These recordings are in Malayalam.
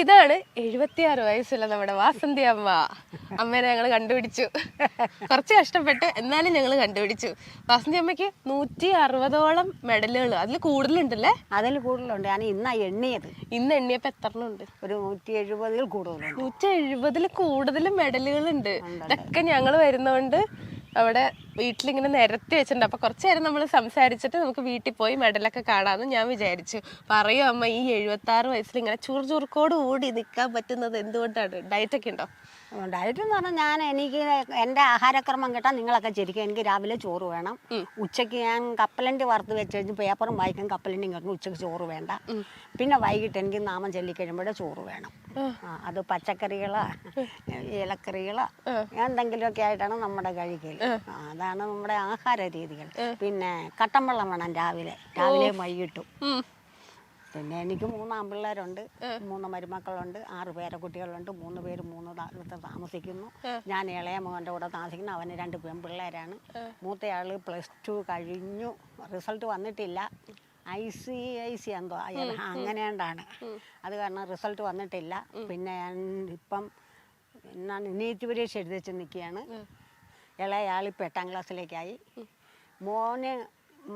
ഇതാണ് എഴുപത്തിയാറ് വയസ്സുള്ള നമ്മുടെ വാസന്തി അമ്മ. അമ്മേനെ ഞങ്ങൾ കണ്ടുപിടിച്ചു. കുറച്ച് കഷ്ടപ്പെട്ട് എന്നാലും ഞങ്ങൾ കണ്ടുപിടിച്ചു. വാസന്തി അമ്മയ്ക്ക് നൂറ്റി അറുപതോളം മെഡലുകൾ അതിൽ കൂടുതലുണ്ടല്ലേ? അതിൽ കൂടുതലുണ്ട്. ഞാൻ ഇന്നാ എണ്ണിയത്. ഇന്ന് എണ്ണിയപ്പോ എത്ര ഉണ്ട് ഒരു നൂറ്റി എഴുപതിൽ കൂടുതലുണ്ട്. നൂറ്റി എഴുപതിൽ കൂടുതൽ മെഡലുകൾ ഉണ്ട് ഇതൊക്കെ ഞങ്ങൾ വരുന്നോണ്ട് അവിടെ വീട്ടിലിങ്ങനെ നിരത്തി വെച്ചിട്ടുണ്ട്. അപ്പൊ കുറച്ച് നേരം നമ്മൾ സംസാരിച്ചിട്ട് നമുക്ക് വീട്ടിൽ പോയി മെഡലൊക്കെ കാണാമെന്ന് ഞാൻ വിചാരിച്ചു. പറയൂ അമ്മ ഈ എഴുപത്തി ആറ് വയസ്സിൽ ഇങ്ങനെ ചുറുചുറുക്കോട് കൂടി നിൽക്കാൻ പറ്റുന്നത് എന്തുകൊണ്ടാണ്? ഡയറ്റൊക്കെ ഉണ്ടോ? ഡയറ്റ് എന്ന് പറഞ്ഞാൽ ഞാൻ എനിക്ക് എന്റെ ആഹാരക്രമം കേട്ടാൽ നിങ്ങളൊക്കെ ശരിക്കും എനിക്ക് രാവിലെ ചോറ് വേണം. ഉച്ചയ്ക്ക് ഞാൻ കപ്പലണ്ടി വറുത്ത് വെച്ച് കഴിഞ്ഞ് പേപ്പറും വായിക്കും കപ്പലണ്ടി കേൾക്കും ഉച്ചയ്ക്ക് ചോറ് വേണ്ട. പിന്നെ വൈകിട്ട് എനിക്ക് നാമം ചൊല്ലിക്കഴിയുമ്പോഴേ ചോറ് വേണം. അത് പച്ചക്കറികളോ ഇലക്കറികളോ എന്തെങ്കിലുമൊക്കെ ആയിട്ടാണ് നമ്മുടെ കഴിക്കൽ അതാണ് നമ്മുടെ ആഹാര രീതികൾ. പിന്നെ കട്ടൻ വെള്ളം വേണം രാവിലെ. രാവിലെ വൈകിട്ടും. പിന്നെ എനിക്ക് മൂന്ന് ആൺപിള്ളേരുണ്ട് മൂന്ന് മരുമക്കളുണ്ട് ആറ് പേരക്കുട്ടികളുണ്ട് മൂന്ന് പേര് മൂന്ന് താമസിക്കുന്നു. ഞാൻ ഇളയ മോന്റെ കൂടെ താമസിക്കുന്നു അവന് രണ്ട് പെൺപിള്ളേരാണ്. മൂത്തയാൾ പ്ലസ് ടു കഴിഞ്ഞു റിസൾട്ട് വന്നിട്ടില്ല. ഐ സി ഐ സി എന്തോ അങ്ങനെ ഉണ്ടാണ് അത് കാരണം റിസൾട്ട് വന്നിട്ടില്ല. പിന്നെ ഞാൻ ഇപ്പം എന്നാണ് നീറ്റ് പരീക്ഷ എഴുതി വെച്ച് നിൽക്കുകയാണ് ഇപ്പം എട്ടാം ക്ലാസ്സിലേക്കായി. മോന്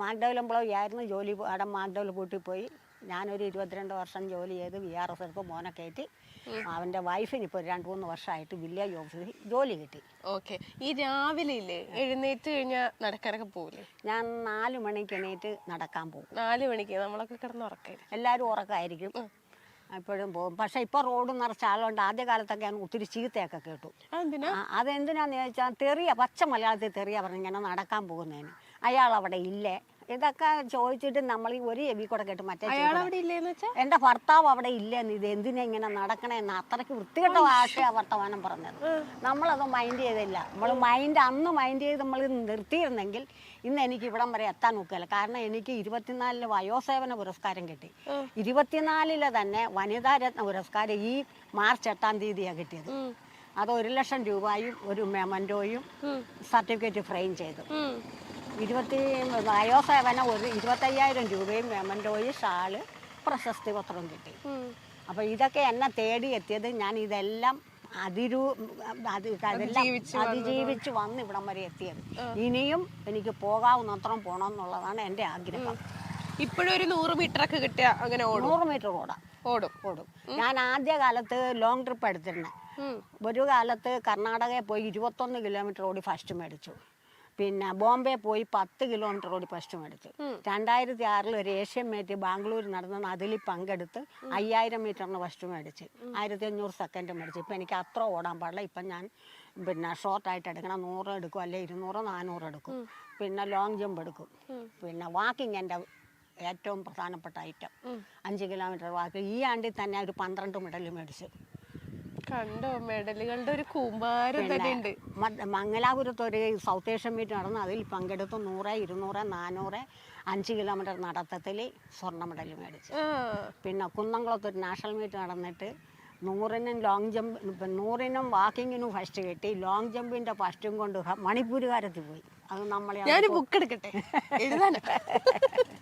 മാഡവൽ എംപ്ലോയി ആയിരുന്നു ജോലി അവിടെ മാഡവൽ കൂട്ടി പോയി. ഞാനൊരു ഇരുപത്തിരണ്ട് വർഷം ജോലി ചെയ്ത് വി ആർ എസ് എടുത്ത് മോനെ കയറ്റി. അവന്റെ വൈഫിന് ഇപ്പോൾ രണ്ട് മൂന്ന് വർഷമായിട്ട് വില്ലേജ് ഓഫീസിൽ ജോലി കിട്ടി. ഓക്കെ. ഈ രാവിലെ ഇല്ലേ? എഴുന്നേറ്റ് കഴിഞ്ഞാൽ നടക്കാനൊക്കെ പോകില്ലേ ഞാൻ നാല് മണിക്ക് എണീറ്റ് നടക്കാൻ പോകും. നാല് മണിക്ക് നമ്മളൊക്കെ കിടന്ന് ഉറക്കരുത് എല്ലാവരും ഉറക്കമായിരിക്കും എപ്പോഴും പോകും. പക്ഷെ ഇപ്പോൾ റോഡ് നിറച്ച ആളുകൊണ്ട് ആദ്യ കാലത്തൊക്കെ ഞാൻ ഒത്തിരി ചീത്തയൊക്കെ കേട്ടു. അതെന്തിനാന്ന് ചോദിച്ചാൽ തെറിയ പച്ച മലയാളത്തിൽ തെറിയ പറഞ്ഞ് ഇങ്ങനെ നടക്കാൻ പോകുന്നതിന് അയാൾ അവിടെ ഇല്ലേ? ഇതൊക്കെ ചോദിച്ചിട്ട് നമ്മൾ ഈ ഒരു എവി കൂടെ കേട്ട് മറ്റേ എന്റെ ഭർത്താവ് അവിടെ ഇല്ലെന്ന് ഇത് എന്തിനാ ഇങ്ങനെ നടക്കണേന്ന് അത്രയ്ക്ക് വൃത്തികെട്ട ഭാഷയാ വർത്തമാനം പറഞ്ഞത്. നമ്മളത് മൈൻഡ് ചെയ്തില്ല. നമ്മൾ മൈൻഡ് അന്ന് മൈൻഡ് ചെയ്ത് നമ്മൾ നിർത്തിയിരുന്നെങ്കിൽ ഇന്ന് എനിക്ക് ഇവിടം വരെ എത്താൻ നോക്കില്ല കാരണം എനിക്ക് ഇരുപത്തിനാലിൽ വയോസേവന പുരസ്കാരം കിട്ടി. ഇരുപത്തിനാലിൽ തന്നെ വനിതാ രത്ന പുരസ്കാരം ഈ മാർച്ച് എട്ടാം തീയതിയാണ് കിട്ടിയത്. അത് ഒരു ലക്ഷം രൂപയും ഒരു മെമന്റോയും സർട്ടിഫിക്കറ്റ് ഫ്രെയിം ചെയ്തു. ഇരുപത്തി വയോസേവന ഒരു ഇരുപത്തയ്യായിരം രൂപയും മെമന്റോയും ഷാൾ പ്രശസ്തി പത്രവും കിട്ടി. അപ്പോൾ ഇതൊക്കെ എന്നെ തേടി എത്തിയത് ഞാൻ ഇതെല്ലാം അതിരൂ അത് അതിജീവിച്ച് വന്ന് ഇവിടം വരെ എത്തിയത്. ഇനിയും എനിക്ക് പോകാവുന്നത്രം പോകണം എന്നുള്ളതാണ് എന്റെ ആഗ്രഹം ഇപ്പോഴും ഒരു നൂറ് മീറ്റർ ഒക്കെ കിട്ടിയ അങ്ങനെ നൂറ് മീറ്റർ ഓടാം. ഓടും. ഓടും. ഞാൻ ആദ്യ കാലത്ത് ലോങ് ട്രിപ്പ് എടുത്തിരുന്നേ. ഒരു കാലത്ത് കർണാടകയിൽ പോയി ഇരുപത്തൊന്ന് കിലോമീറ്റർ ഓടി ഫസ്റ്റ് മേടിച്ചു. പിന്നെ ബോംബെ പോയി പത്ത് കിലോമീറ്റർ ഓടി ഫസ്റ്റ് എടുത്തു. രണ്ടായിരത്തി ആറിൽ ഒരു ഏഷ്യൻ മീറ്റ് ബാംഗ്ലൂർ നടന്ന അതിൽ പങ്കെടുത്ത് അയ്യായിരം മീറ്ററിന് ഫസ്റ്റ് മേടിച്ച്. ആയിരത്തി അഞ്ഞൂറ് സെക്കൻഡ് മേടിച്ചു. ഇപ്പം എനിക്ക് അത്ര ഓടാൻ പാടില്ല. ഇപ്പം ഞാൻ പിന്നെ ഷോർട്ടായിട്ട് എടുക്കണം. നൂറ് എടുക്കും അല്ലെ ഇരുന്നൂറ് നാനൂറ് എടുക്കും. പിന്നെ ലോങ് ജമ്പ് എടുക്കും. പിന്നെ വാക്കിംഗ് എന്റെ ഏറ്റവും പ്രധാനപ്പെട്ട ഐറ്റം അഞ്ച് കിലോമീറ്റർ വാക്ക് ഈ ആണ്ടിൽ തന്നെ ഒരു പന്ത്രണ്ട് മെഡൽ മേടിച്ചു. കണ്ടോ? മെഡലുകളുടെ ഒരു കൂമ്പാരം തന്നെ ഉണ്ട്. മംഗലാപുരത്ത് ഒരു സൗത്ത് ഏഷ്യൻ മീറ്റ് നടന്നു. അതിൽ പങ്കെടുത്ത് നൂറ് ഇരുന്നൂറ് നാനൂറ് അഞ്ച് കിലോമീറ്റർ നടത്തത്തിൽ സ്വർണ മെഡൽ മേടിച്ചു. പിന്നെ കുന്നംകുളത്ത് ഒരു നാഷണൽ മീറ്റ് നടന്നിട്ട് നൂറിനും ലോങ് ജമ്പ് നൂറിനും വാക്കിങ്ങിനും ഫസ്റ്റ് കിട്ടി. ലോങ് ജമ്പിന്റെ ഫസ്റ്റും കൊണ്ട് മണിപ്പൂരുകാരത്തിൽ പോയി. അത് നമ്മളെ ഞാൻ ബുക്ക് എടുക്കട്ടെ? എഴുതാനാ?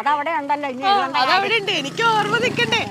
അതവിടെ ഉണ്ടല്ലോ ഇനി എഴുതണ്ട. അതവിടെ ഉണ്ട് എനിക്ക് ഓർമ്മ നിൽക്കണ്ടേ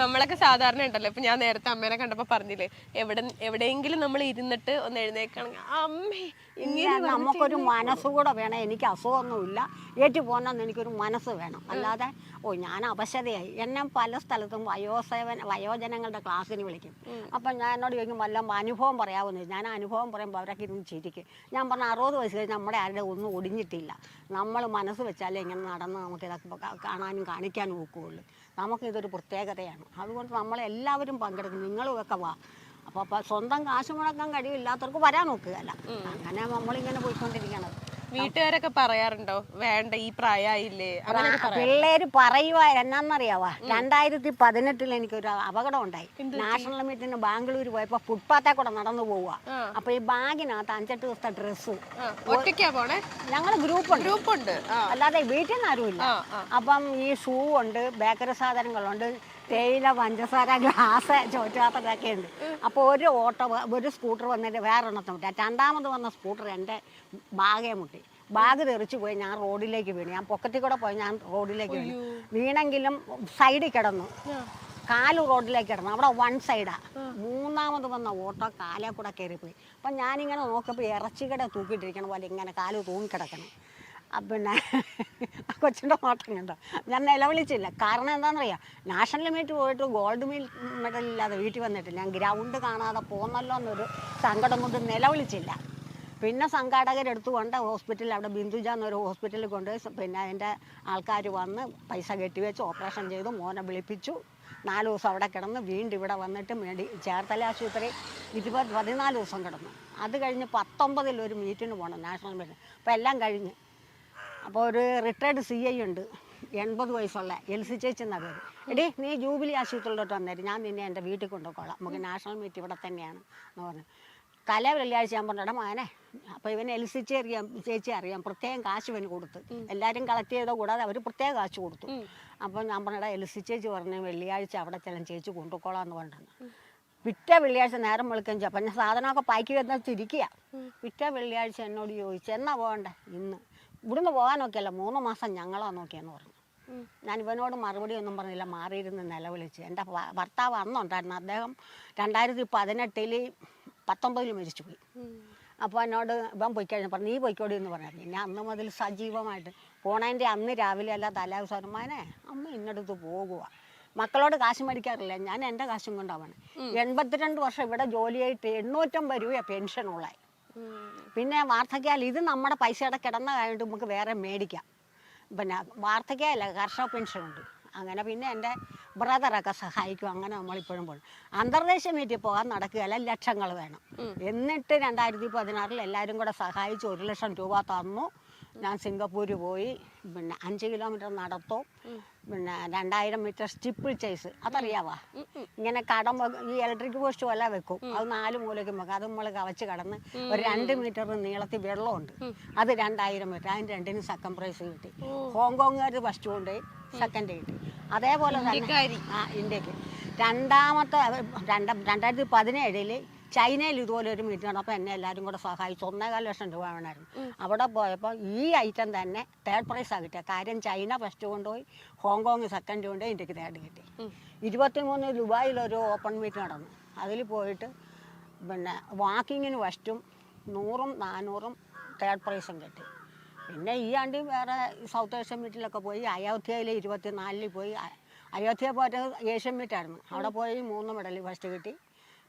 നമ്മളൊക്കെ സാധാരണ ഉണ്ടല്ലോ. ഇപ്പൊ ഞാൻ നേരത്തെ അമ്മേനെ കണ്ടപ്പോ പറഞ്ഞില്ലേ എവിടെ എവിടെയെങ്കിലും നമ്മൾ ഇരുന്നിട്ട് ഒന്ന് എഴുന്നേക്കാണെങ്കിൽ അമ്മേ ഇല്ല, നമുക്കൊരു മനസ്സുകൂടെ വേണം. എനിക്ക് അസുഖമൊന്നുമില്ല. ഏറ്റു പോകണമെന്ന് എനിക്കൊരു മനസ്സ് വേണം. അല്ലാതെ ഓ ഞാൻ അവശതയായി എന്നെ പല സ്ഥലത്തും വയോസേവന വയോജനങ്ങളുടെ ക്ലാസ്സിന് വിളിക്കും. അപ്പം ഞാൻ എന്നോട് ചോദിക്കും വല്ല അനുഭവം പറയാവുന്നത് ഞാൻ അനുഭവം പറയുമ്പോൾ അവരൊക്കെ ഇരുന്ന് ചിരിക്കും. ഞാൻ പറഞ്ഞ അറുപത് വയസ്സ് കഴിഞ്ഞ് നമ്മുടെ ആരുടെ ഒന്നും ഒടിഞ്ഞിട്ടില്ല. നമ്മൾ മനസ്സ് വെച്ചാലേ ഇങ്ങനെ നടന്ന് നമുക്ക് ഇതൊക്കെ കാണാനും കാണിക്കാനും നമുക്ക് നമുക്കിതൊരു പ്രത്യേകതയാണ്. അതുകൊണ്ട് നമ്മളെല്ലാവരും പങ്കെടുക്കും. നിങ്ങളും ഒക്കെ വാ. അപ്പോൾ സ്വന്തം കാശ് മുടക്കാൻ കഴിവില്ലാത്തവർക്ക് വരാൻ നോക്കുകയല്ല. അങ്ങനെ നമ്മളിങ്ങനെ പോയിക്കൊണ്ടിരിക്കണത്. വീട്ടുകാരൊക്കെ പറയാറുണ്ടോ വേണ്ട ഈ പ്രായമായില്ലേ പിള്ളേര് പറയുക എന്നാന്നറിയാവാ? രണ്ടായിരത്തി പതിനെട്ടിൽ എനിക്കൊരു അപകടം ഉണ്ടായി നാഷണൽ മീറ്റിന് ബാംഗ്ലൂർ പോയപ്പോ ഫുട്പാത്തെ കൂടെ നടന്നു പോവുക. അപ്പൊ ഈ ബാഗിനകത്ത് അഞ്ചെട്ട് ദിവസത്തെ ഡ്രസ്സ് ഒറ്റയ്ക്കാ പോണേ? ഞങ്ങൾ ഗ്രൂപ്പ് ഗ്രൂപ്പ് ഉണ്ട് അല്ലാതെ വീട്ടിൽ നിന്ന് ആരുമില്ല അപ്പം ഈ ഷൂ ഉണ്ട് ബേക്കറി സാധനങ്ങളുണ്ട് തേയില പഞ്ചസാര ഗ്ലാസ് ചോറ്റുപാത്രമൊക്കെ ഉണ്ട് അപ്പോൾ ഒരു ഓട്ടോ ഒരു സ്കൂട്ടർ വന്നിട്ട് വേറെ എണ്ണത്തെ മുട്ടി രണ്ടാമത് വന്ന സ്കൂട്ടർ എന്റെ ബാഗേ മുട്ടി. ബാഗ് തെറിച്ച് പോയി ഞാൻ റോഡിലേക്ക് വീണു. ഞാൻ പൊക്കറ്റിൽ കൂടെ പോയി ഞാൻ റോഡിലേക്ക് വീണു. വീണെങ്കിലും സൈഡിൽ കിടന്നു. കാൽ റോഡിലേക്ക് കിടന്നു. അവിടെ വൺ സൈഡാണ് മൂന്നാമത് വന്ന ഓട്ടോ കാലേ കൂടെ കയറിപ്പോയി. അപ്പം ഞാനിങ്ങനെ നോക്കിയപ്പോൾ ഇറച്ചിക്കട തൂക്കിയിട്ടിരിക്കണ പോലെ ഇങ്ങനെ കാൽ തൂങ്ങിക്കിടക്കണം പിന്നെ ആ കൊച്ചിന്റെ നോട്ടം കണ്ടോ ഞാൻ നിലവിളിച്ചില്ല. കാരണം എന്താണെന്നറിയാം? നാഷണൽ മീറ്റ് പോയിട്ട് ഗോൾഡ് മീൽ മെഡൽ ഇല്ലാതെ വീട്ടിൽ വന്നിട്ട് ഞാൻ ഗ്രൗണ്ട് കാണാതെ പോന്നല്ലോ എന്നൊരു സങ്കടം കൊണ്ട് നിലവിളിച്ചില്ല. പിന്നെ സംഘാടകരെടുത്ത് കൊണ്ട് ഹോസ്പിറ്റലിൽ അവിടെ ബിന്ദുജ എന്നൊരു ഹോസ്പിറ്റലിൽ കൊണ്ടുപോയി പിന്നെ അതിന്റെ ആൾക്കാർ വന്ന് പൈസ കെട്ടിവെച്ച് ഓപ്പറേഷൻ ചെയ്തു മോനെ വിളിപ്പിച്ചു. നാല് ദിവസം അവിടെ കിടന്ന് വീണ്ടും ഇവിടെ വന്നിട്ട് മെഡി ചേർത്തല ആശുപത്രി ഇരുപത് പതിനാല് ദിവസം കിടന്നു. അത് കഴിഞ്ഞ് പത്തൊമ്പതിൽ ഒരു മീറ്റിന് പോകണം നാഷണൽ മീറ്റിന്. അപ്പോൾ എല്ലാം കഴിഞ്ഞ്. അപ്പോൾ ഒരു റിട്ടയർഡ് സി ഐ ഉണ്ട്. എൺപത് വയസ്സുള്ള എൽ സി ചേച്ചി എന്നാ പേര്. എടി നീ ജൂബിലി ആശുപത്രിയിലോട്ട് വന്നേരും. ഞാൻ നിന്നെ എന്റെ വീട്ടിൽ കൊണ്ടുപോയിക്കോളാം. നമുക്ക് നാഷണൽ മീറ്റ് ഇവിടെ തന്നെയാണ് എന്ന് പറഞ്ഞു. കല വെള്ളിയാഴ്ച ഞാൻ പറഞ്ഞിട മോനെ അപ്പോൾ ഇവൻ എൽ സി ചേച്ചി അറിയാം ചേച്ചി അറിയാം. പ്രത്യേകം കാശ് ഇവന് കൊടുത്ത്. എല്ലാവരും കളക്ട് ചെയ്ത കൂടാതെ അവർ പ്രത്യേകം കാശ് കൊടുത്തു. അപ്പോൾ ഞാൻ പറഞ്ഞിട എൽ സി ചേച്ചി പറഞ്ഞു വെള്ളിയാഴ്ച അവിടെ ചെല്ലാം ചേച്ചി കൊണ്ടുപോയിക്കോളാം എന്ന് പറഞ്ഞിട്ടുണ്ട് വിറ്റ വെള്ളിയാഴ്ച നേരം വിളിക്കാൻ അപ്പം ഞാൻ സാധനമൊക്കെ പായ്ക്ക് വന്നാൽ തിരിക്കുക വിറ്റ വെള്ളിയാഴ്ച എന്നോട് ചോദിച്ചു എന്നാ പോകണ്ടേ? ഇന്ന്. ഇവിടുന്ന് പോകാൻ നോക്കിയല്ല മൂന്ന് മാസം ഞങ്ങളാ നോക്കിയെന്ന് പറഞ്ഞു. ഞാൻ ഇവനോട് മറുപടി ഒന്നും പറഞ്ഞില്ല മാറിയിരുന്ന് നിലവിളിച്ച്. എന്റെ ഭർത്താവ് അന്നുണ്ടായിരുന്നു അദ്ദേഹം രണ്ടായിരത്തി പതിനെട്ടിൽ പത്തൊമ്പതിൽ മരിച്ചുപോയി. അപ്പോൾ എന്നോട് ഇവൻ പോയി കഴിഞ്ഞു പറഞ്ഞു നീ പോയിക്കോടി എന്ന് പറഞ്ഞു പിന്നെ അന്ന് മുതൽ സജീവമായിട്ട് പോണതിന്റെ അന്ന് രാവിലെ അല്ല തലേ ദിവസം മോനെ അമ്മ ഇന്നടുത്ത് പോകുക മക്കളോട് കാശ് മേടിക്കാറില്ല. ഞാൻ എന്റെ കാശും കൊണ്ടാവാണ് എൺപത്തിരണ്ട് വർഷം ഇവിടെ ജോലിയായിട്ട് എണ്ണൂറ്റമ്പത് രൂപ പെൻഷനുള്ളായി പിന്നെ വാർദ്ധക്യാൽ ഇത് നമ്മുടെ പൈസയുടെ കിടന്ന കഴിഞ്ഞിട്ട് നമുക്ക് വേറെ മേടിക്കാം. പിന്നെ വാർദ്ധക്യല്ല കർഷക പെൻഷനുണ്ട് അങ്ങനെ പിന്നെ എന്റെ ബ്രദറൊക്കെ സഹായിക്കും അങ്ങനെ നമ്മളിപ്പോഴും പോകും അന്തർദേശീയ മീറ്റിൽ പോകാൻ നടക്കുകയല്ല ലക്ഷങ്ങൾ വേണം. എന്നിട്ട് രണ്ടായിരത്തി പതിനാറിൽ എല്ലാവരും കൂടെ സഹായിച്ച് ഒരു ലക്ഷം രൂപ തന്നു. ഞാൻ സിംഗപ്പൂര് പോയി. പിന്നെ അഞ്ച് കിലോമീറ്റർ നടത്തും പിന്നെ രണ്ടായിരം മീറ്റർ സ്റ്റിപ്പിൾ ചേസ്. അതറിയാവാ? ഇങ്ങനെ കടം ഈ ഇലക്ട്രിക് പോസ്റ്റ് പോലെ വെക്കും. അത് നാല് മൂലയ്ക്കും വെക്കും. അത് നമ്മൾ കവച്ച് കടന്ന് ഒരു രണ്ട് മീറ്റർ നീളത്തിൽ വെള്ളമുണ്ട്. അത് രണ്ടായിരം മീറ്റർ. അതിന് രണ്ടിനും സെക്കൻഡ് പ്രൈസ് കിട്ടി. ഹോങ്കോങ്ങുകാർ ഫസ്റ്റ് കൊണ്ടുപോയി സെക്കൻഡ് കിട്ടി. അതേപോലെ തന്നെ. ആ ഇന്ത്യയ്ക്ക്. രണ്ടാമത്തെ രണ്ട് രണ്ടായിരത്തി പതിനേഴിൽ ചൈനയിൽ ഇതുപോലെ ഒരു മീറ്റ് നടന്നപ്പോൾ എന്നെ എല്ലാവരും കൂടെ സഹായിച്ചു. ഒന്നേകാൽ ലക്ഷം രൂപ വേണമായിരുന്നു അവിടെ പോയപ്പോൾ ഈ ഐറ്റം തന്നെ തേർഡ് പ്രൈസ് കിട്ടിയത് കാര്യം ചൈന ഫസ്റ്റ് കൊണ്ടുപോയി ഹോങ്കോങ് സെക്കൻഡ് കൊണ്ടുപോയി ഇന്ത്യയ്ക്ക് തേർഡ് കിട്ടി. ഇരുപത്തിമൂന്ന് ദുബായിലൊരു ഓപ്പൺ മീറ്റ് നടന്നു. അതിൽ പോയിട്ട് പിന്നെ വാക്കിങ്ങിന് ഫസ്റ്റും നൂറും നാനൂറും തേർഡ് പ്രൈസും കിട്ടി. പിന്നെ ഈ ആണ്ടി വേറെ സൗത്ത് ഏഷ്യൻ മീറ്റിലൊക്കെ പോയി അയോധ്യയിൽ ഇരുപത്തിനാലിൽ പോയി. അയോധ്യ പോയിട്ട് ഏഷ്യൻ മീറ്റായിരുന്നു അവിടെ പോയി മൂന്ന് മെഡൽ ഫസ്റ്റ് കിട്ടി.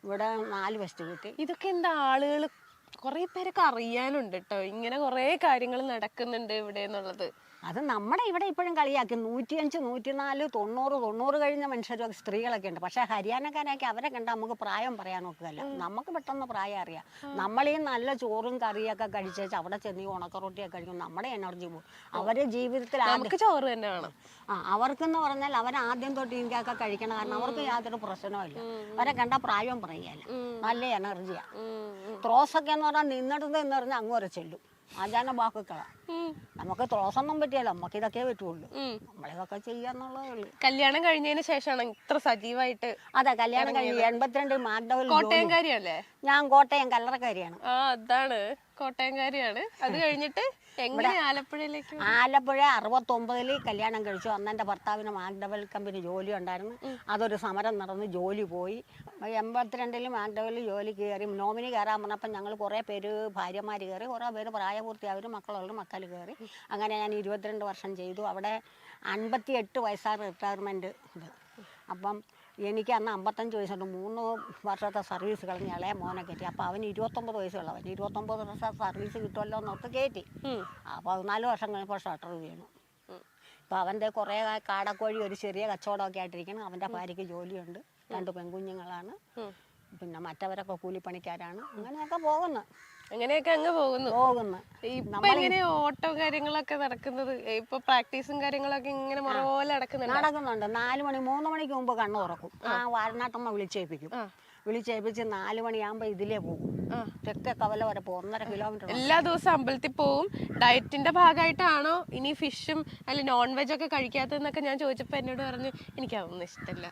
ഇവിടെ നാല് ഫസ്റ്റ് കിട്ടി. ഇതൊക്കെ എന്താ ആളുകൾ കുറെ പേരൊക്കെ അറിയാനുണ്ട് കേട്ടോ ഇങ്ങനെ കുറെ കാര്യങ്ങൾ നടക്കുന്നുണ്ട് ഇവിടെ എന്നുള്ളത്. അത് നമ്മുടെ ഇവിടെ ഇപ്പോഴും കളിയാക്കി. നൂറ്റിയഞ്ച് നൂറ്റിനാല് തൊണ്ണൂറ് തൊണ്ണൂറ് കഴിഞ്ഞ മനുഷ്യരൊക്കെ സ്ത്രീകളൊക്കെ ഉണ്ട്. പക്ഷേ ഹരിയാനക്കാരൊക്കെ അവരെ കണ്ട നമുക്ക് പ്രായം പറയാൻ നോക്കുകയല്ല. നമുക്ക് പെട്ടെന്ന് പ്രായം അറിയാം. നമ്മളീ ഈ നല്ല ചോറും കറിയൊക്കെ കഴിച്ചേച്ച് അവിടെ ചെന്ന് ഈ ഉണക്കറൊട്ടിയൊക്കെ കഴിക്കും. നമ്മുടെ എനർജി പോകും അവരെ ജീവിതത്തിൽ നമുക്ക് ചോറ് തന്നെ വേണം. ആ അവർക്കെന്ന് പറഞ്ഞാൽ അവർ ആദ്യം തൊട്ട് ഇന്ത്യയൊക്കെ കഴിക്കണം. കാരണം അവർക്ക് യാതൊരു പ്രശ്നവുമില്ല അവരെ കണ്ട പ്രായം പറയുകയല്ല നല്ല എനർജിയാണ്. ത്രോസൊക്കെ എന്ന് പറഞ്ഞാൽ നിന്നിടത്ത് എന്ന് പറഞ്ഞാൽ അങ്ങോട്ട് വരെ ചെല്ലും. ആചാന വാക്കുകളാണ് നമുക്ക് തുളസൊന്നും പറ്റിയല്ല നമുക്ക് ഇതൊക്കെ പറ്റുള്ളൂ. നമ്മളിതൊക്കെ ചെയ്യാന്നുള്ളതേ ഉള്ളൂ കല്യാണം കഴിഞ്ഞതിന് ശേഷമാണ് ഇത്ര സജീവായിട്ട് അതെ കല്യാണം കഴിഞ്ഞ് എൺപത്തിരണ്ട് മാഗ്ഡവൽ കോട്ടയംകാരിയല്ലേ? ഞാൻ കോട്ടയം കല്ലറക്കാരിയാണ്. ആ അതാണ്. കോട്ടയംകാരിയാണ്. അത് കഴിഞ്ഞിട്ട് എങ്ങനെ ആലപ്പുഴയിലേക്ക് ആലപ്പുഴ അറുപത്തൊമ്പതിൽ കല്യാണം കഴിച്ചു. അന്ന് എന്റെ ഭർത്താവിന് മാഗ്ഡവൽ കമ്പനി ജോലി ഉണ്ടായിരുന്നു അതൊരു സമരം നടന്ന് ജോലി പോയി. എൺപത്തിരണ്ടിൽ മാഗ്ഡവൽ ജോലി കയറി. നോമിനി കയറാൻ പറഞ്ഞപ്പോൾ ഞങ്ങൾ കുറേ പേര് ഭാര്യമാർ കയറി. കുറേ പേര് പ്രായപൂർത്തിയായവരും മക്കളുള്ള മക്കൾ കയറി. അങ്ങനെ ഞാൻ ഇരുപത്തിരണ്ട് വർഷം ചെയ്തു. അവിടെ അൻപത്തി എട്ട് വയസ്സാണ് റിട്ടയർമെന്റ് ഇത്. അപ്പം എനിക്ക് അന്ന് അമ്പത്തഞ്ച് വയസ്സുണ്ട്. മൂന്ന് വർഷത്തെ സർവീസ് കളഞ്ഞ് ഇളയ മോനെ കയറ്റി. അപ്പോൾ അവന് ഇരുപത്തൊമ്പത് വയസ്സുള്ളവൻ ഇരുപത്തൊമ്പത് വർഷം സർവീസ് കിട്ടുമല്ലോ എന്നോർത്ത് കയറ്റി. അപ്പോൾ നാല് വർഷം കഴിഞ്ഞപ്പോൾ ഷട്ടർ വീണു. ഇപ്പോൾ അവന്റെ കുറേ കാടക്കോഴി ഒരു ചെറിയ കച്ചവടമൊക്കെ ആയിട്ടിരിക്കണം അവന്റെ ഭാര്യയ്ക്ക് ജോലിയുണ്ട്. രണ്ട് പെൺകുഞ്ഞുങ്ങളാണ്. പിന്നെ മറ്റവരൊക്കെ കൂലിപ്പണിക്കാരാണ്. അങ്ങനെയൊക്കെ പോകുന്നു. അങ്ങനെയൊക്കെ അങ്ങ് പോകുന്നു. പോകുന്നു. ഇപ്പൊ ഇങ്ങനെ ഓട്ടോ കാര്യങ്ങളൊക്കെ നടക്കുന്നത്? ഇപ്പൊ പ്രാക്ടീസും കാര്യങ്ങളൊക്കെ ഇങ്ങനെ പോലെ നടക്കുന്നുണ്ട്? നടക്കുന്നുണ്ട്. നാല് മണി മൂന്ന് മണിക്ക് മുമ്പ് കണ്ണു തുറക്കും. ആ. വാരനാട്ടമ്മ വിളിച്ചേൽപ്പിക്കും. വിളിച്ചേപ്പിച്ച് വിളിച്ചേൽപ്പിച്ച് നാല് മണിയാകുമ്പോൾ ഇതിലേ പോകും. തെക്കേ കവല വരെ പോകും. ഒന്നര കിലോമീറ്റർ എല്ലാ ദിവസവും അമ്പലത്തിൽ പോവും. ഡയറ്റിന്റെ ഭാഗമായിട്ടാണോ ഇനി ഫിഷും അല്ലെങ്കിൽ നോൺ വെജ് ഒക്കെ കഴിക്കാത്തതെന്നൊക്കെ ഞാൻ ചോദിച്ചപ്പോ എന്നോട് പറഞ്ഞു എനിക്ക് അതൊന്നും ഇഷ്ടമല്ല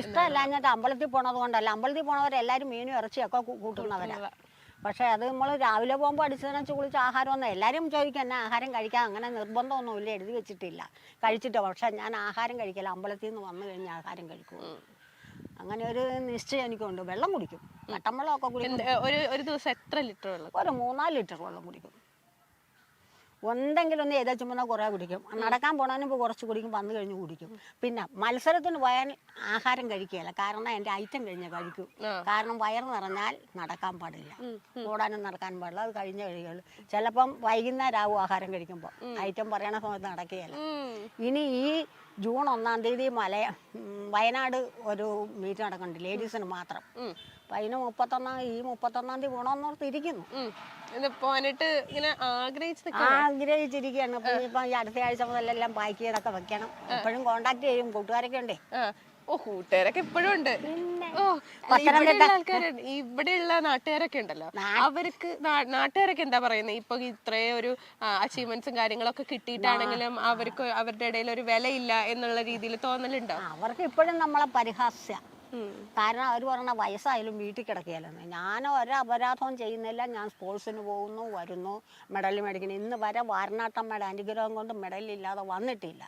ഇഷ്ടമല്ല. എന്നിട്ട് അമ്പലത്തിൽ പോണത് കൊണ്ടല്ല അമ്പലത്തിൽ പോണവരെല്ലാരും മീനും ഇറച്ചിയൊക്കെ കൂട്ടുന്നവരാ. പക്ഷേ അത് നമ്മൾ രാവിലെ പോകുമ്പോൾ അടിച്ചതിനെ കുളിച്ച് ആഹാരമൊന്നും എല്ലാവരും ചോദിക്കും എന്നെ ആഹാരം കഴിക്കാൻ? അങ്ങനെ നിർബന്ധമൊന്നുമില്ല എഴുതി വെച്ചിട്ടില്ല. കഴിച്ചിട്ടോ? പക്ഷേ ഞാൻ ആഹാരം കഴിക്കില്ല അമ്പലത്തിൽ നിന്ന് വന്നു കഴിഞ്ഞാൽ ആഹാരം കഴിക്കും അങ്ങനെ ഒരു നിശ്ചയം എനിക്കുണ്ട്. വെള്ളം കുടിക്കും. കട്ടൻ വെള്ളമൊക്കെ കുടിക്കും. ഒരു ഒരു ദിവസം എത്ര ലിറ്റർ വെള്ളം ഒരു മൂന്നാൽ ലിറ്റർ വെള്ളം കുടിക്കും. എന്തെങ്കിലും ഒന്ന് ഏതാ ചുമന്ന കുറേ കുടിക്കും. നടക്കാൻ പോണതിന് മുമ്പ് കുറച്ച് കുടിക്കും വന്നു കഴിഞ്ഞ് കുടിക്കും. പിന്നെ മത്സരത്തിന് പോയാൽ ആഹാരം കഴിക്കുകയില്ല. കാരണം എന്റെ ഐറ്റം കഴിഞ്ഞ കഴിക്കും. കാരണം വയർ നിറഞ്ഞാൽ നടക്കാൻ പാടില്ല. ഓടാനും നടക്കാൻ പാടില്ല. അത് കഴിഞ്ഞ കഴിയുള്ളൂ. ചിലപ്പം വൈകുന്നേരം ആവും ആഹാരം കഴിക്കുമ്പോൾ ഐറ്റം പറയണ സമയത്ത് നടക്കുകയില്ല. ഇനി ഈ ജൂൺ ഒന്നാം തീയതി മല വയനാട് ഒരു മീറ്റ് നടക്കുന്നുണ്ട് ലേഡീസിന് മാത്രം. അപ്പൊ അതിന് മുപ്പത്തൊന്നാം ഈ മുപ്പത്തൊന്നാം തീയതി പോകണമെന്നോർത്ത് ഇരിക്കുന്നു ഉം. ഇത് ഇങ്ങനെ ആഗ്രഹിച്ച് ആഗ്രഹിച്ചിരിക്കുകയാണ്. ഇപ്പം ഈ അടുത്ത ആഴ്ച മുതലെല്ലാം പാക്ക് ചെയ്തൊക്കെ വെക്കണം. എപ്പോഴും കോണ്ടാക്ട് ചെയ്യും കൂട്ടുകാരൊക്കെ ഉണ്ടേ. ഓ കൂട്ടുകാരൊക്കെ ഇപ്പോഴും ഉണ്ട്. ഓ ആൾക്കാരുണ്ട്. ഇവിടെയുള്ള നാട്ടുകാരൊക്കെ ഉണ്ടല്ലോ. അവർക്ക് നാട്ടുകാരൊക്കെ എന്താ പറയുന്നത് ഇപ്പൊ ഇത്രയും ഒരു അച്ചീവ്മെന്റ്സും കാര്യങ്ങളൊക്കെ കിട്ടിയിട്ടാണെങ്കിലും അവർക്ക് അവരുടെ ഇടയിൽ ഒരു വിലയില്ല എന്നുള്ള രീതിയിൽ തോന്നലുണ്ടോ? അവർക്ക് ഇപ്പോഴും നമ്മളെ പരിഹാസ്യ. കാരണം അവർ പറഞ്ഞ വയസ്സായാലും വീട്ടിൽ കിടക്കുകയല്ലെന്ന്. ഞാൻ ഒരു അപരാധവും ചെയ്യുന്നില്ല. ഞാൻ സ്പോർട്സിന് പോകുന്നു വരുന്നു മെഡൽ മേടിക്കുന്നു. ഇന്ന് വരെ വാരണാട്ടമ്മയുടെ അനുഗ്രഹം കൊണ്ട് മെഡലില്ലാതെ വന്നിട്ടില്ല.